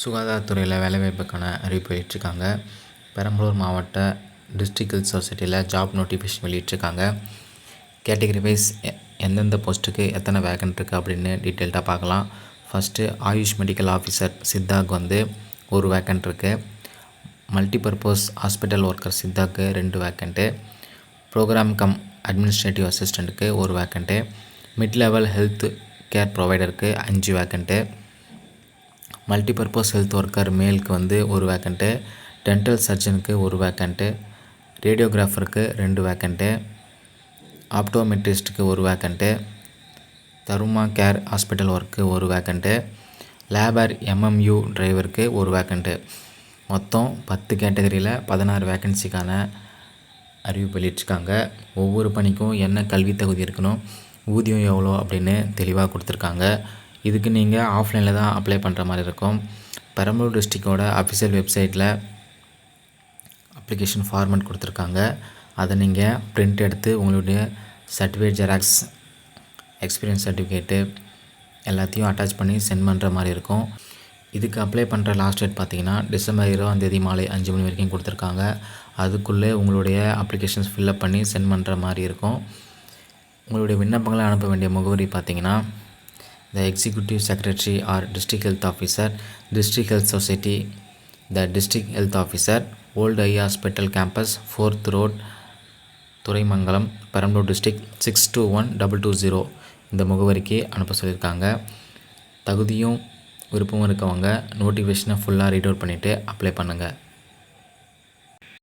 சுகாதாரத்துறையில் வேலைவாய்ப்புக்கான அறிவிப்பு வெளியிட்ருக்காங்க பெரம்பலூர் மாவட்ட டிஸ்ட்ரிக் ஹெல்த் சொசைட்டியில் ஜாப் நோட்டிஃபிகேஷன் வெளியிட்ருக்காங்க கேட்டகரி வைஸ் எந்தெந்த போஸ்ட்டுக்கு எத்தனை வேகன்ட் இருக்குது அப்படின்னு டீட்டெயில்டாக பார்க்கலாம். ஃபஸ்ட்டு ஆயுஷ் மெடிக்கல் ஆஃபீஸர் சித்தாக்கு வந்து ஒரு வேக்கன்ட் இருக்குது மல்டிபர்பஸ் ஹாஸ்பிட்டல் ஒர்க்கர் சித்தாக்கு ரெண்டு வேக்கண்ட்டு ப்ரோக்ராம் கம் அட்மினிஸ்ட்ரேட்டிவ் அசிஸ்டண்ட்டுக்கு ஒரு vacant mid level health care ப்ரொவைடருக்கு அஞ்சு வேக்கண்ட்டு மல்டிபர்பஸ் ஹெல்த் ஒர்க்கர் மேலுக்கு வந்து ஒரு வேக்கண்ட்டு டென்டல் சர்ஜனுக்கு ஒரு வேக்கண்ட்டு ரேடியோகிராஃபருக்கு ரெண்டு வேக்கண்ட்டு ஆப்டோமெட்ரிஸ்ட்டுக்கு ஒரு வேக்கண்ட்டு தருமா கேர் ஹாஸ்பிட்டல் ஒர்க்கு ஒரு வேக்கண்ட்டு லேபர் எம்எம்யூ டிரைவருக்கு ஒரு வேக்கண்ட்டு மொத்தம் பத்து கேட்டகரியில் பதினாறு வேக்கன்சிக்கான அறிவிப்பு வெளியிட்டிருக்காங்க. ஒவ்வொரு பணிக்கும் என்ன கல்வி தகுதி இருக்கணும் ஊதியம் எவ்வளோ அப்படின்னு தெளிவாக கொடுத்துருக்காங்க. இதுக்கு நீங்கள் ஆஃப்லைனில் தான் அப்ளை பண்ணுற மாதிரி இருக்கும். பெரம்பலூர் டிஸ்ட்ரிக்டோட அஃபிஷியல் வெப்சைட்டில் அப்ளிகேஷன் ஃபார்மெட் கொடுத்துருக்காங்க. அதை நீங்கள் பிரிண்ட் எடுத்து உங்களுடைய சர்டிஃபிகேட் ஜெராக்ஸ் எக்ஸ்பீரியன்ஸ் சர்டிஃபிகேட்டு எல்லாத்தையும் அட்டாச் பண்ணி சென்ட் பண்ணுற மாதிரி இருக்கும். இதுக்கு அப்ளை பண்ணுற லாஸ்ட் டேட் பார்த்தீங்கன்னா டிசம்பர் இருபதாந்தேதி மாலை அஞ்சு மணி வரைக்கும் கொடுத்துருக்காங்க. அதுக்குள்ளே உங்களுடைய அப்ளிகேஷன்ஸ் ஃபில்லப் பண்ணி சென்ட் பண்ணுற மாதிரி இருக்கும். உங்களுடைய விண்ணப்பங்களை அனுப்ப வேண்டிய முகவரி பார்த்திங்கன்னா the executive secretary or district health officer district health society the district health officer old eye hospital campus fourth road Thuraimangalam Perambalur district six two one double two zero இந்த முகவரிக்கு அனுப்ப சொல்லியிருக்காங்க. தகுதியும் விருப்பமும் இருக்கவங்க நோட்டிஃபிகேஷனை ஃபுல்லாக ரீட் அவுட் பண்ணிவிட்டு அப்ளை பண்ணுங்கள்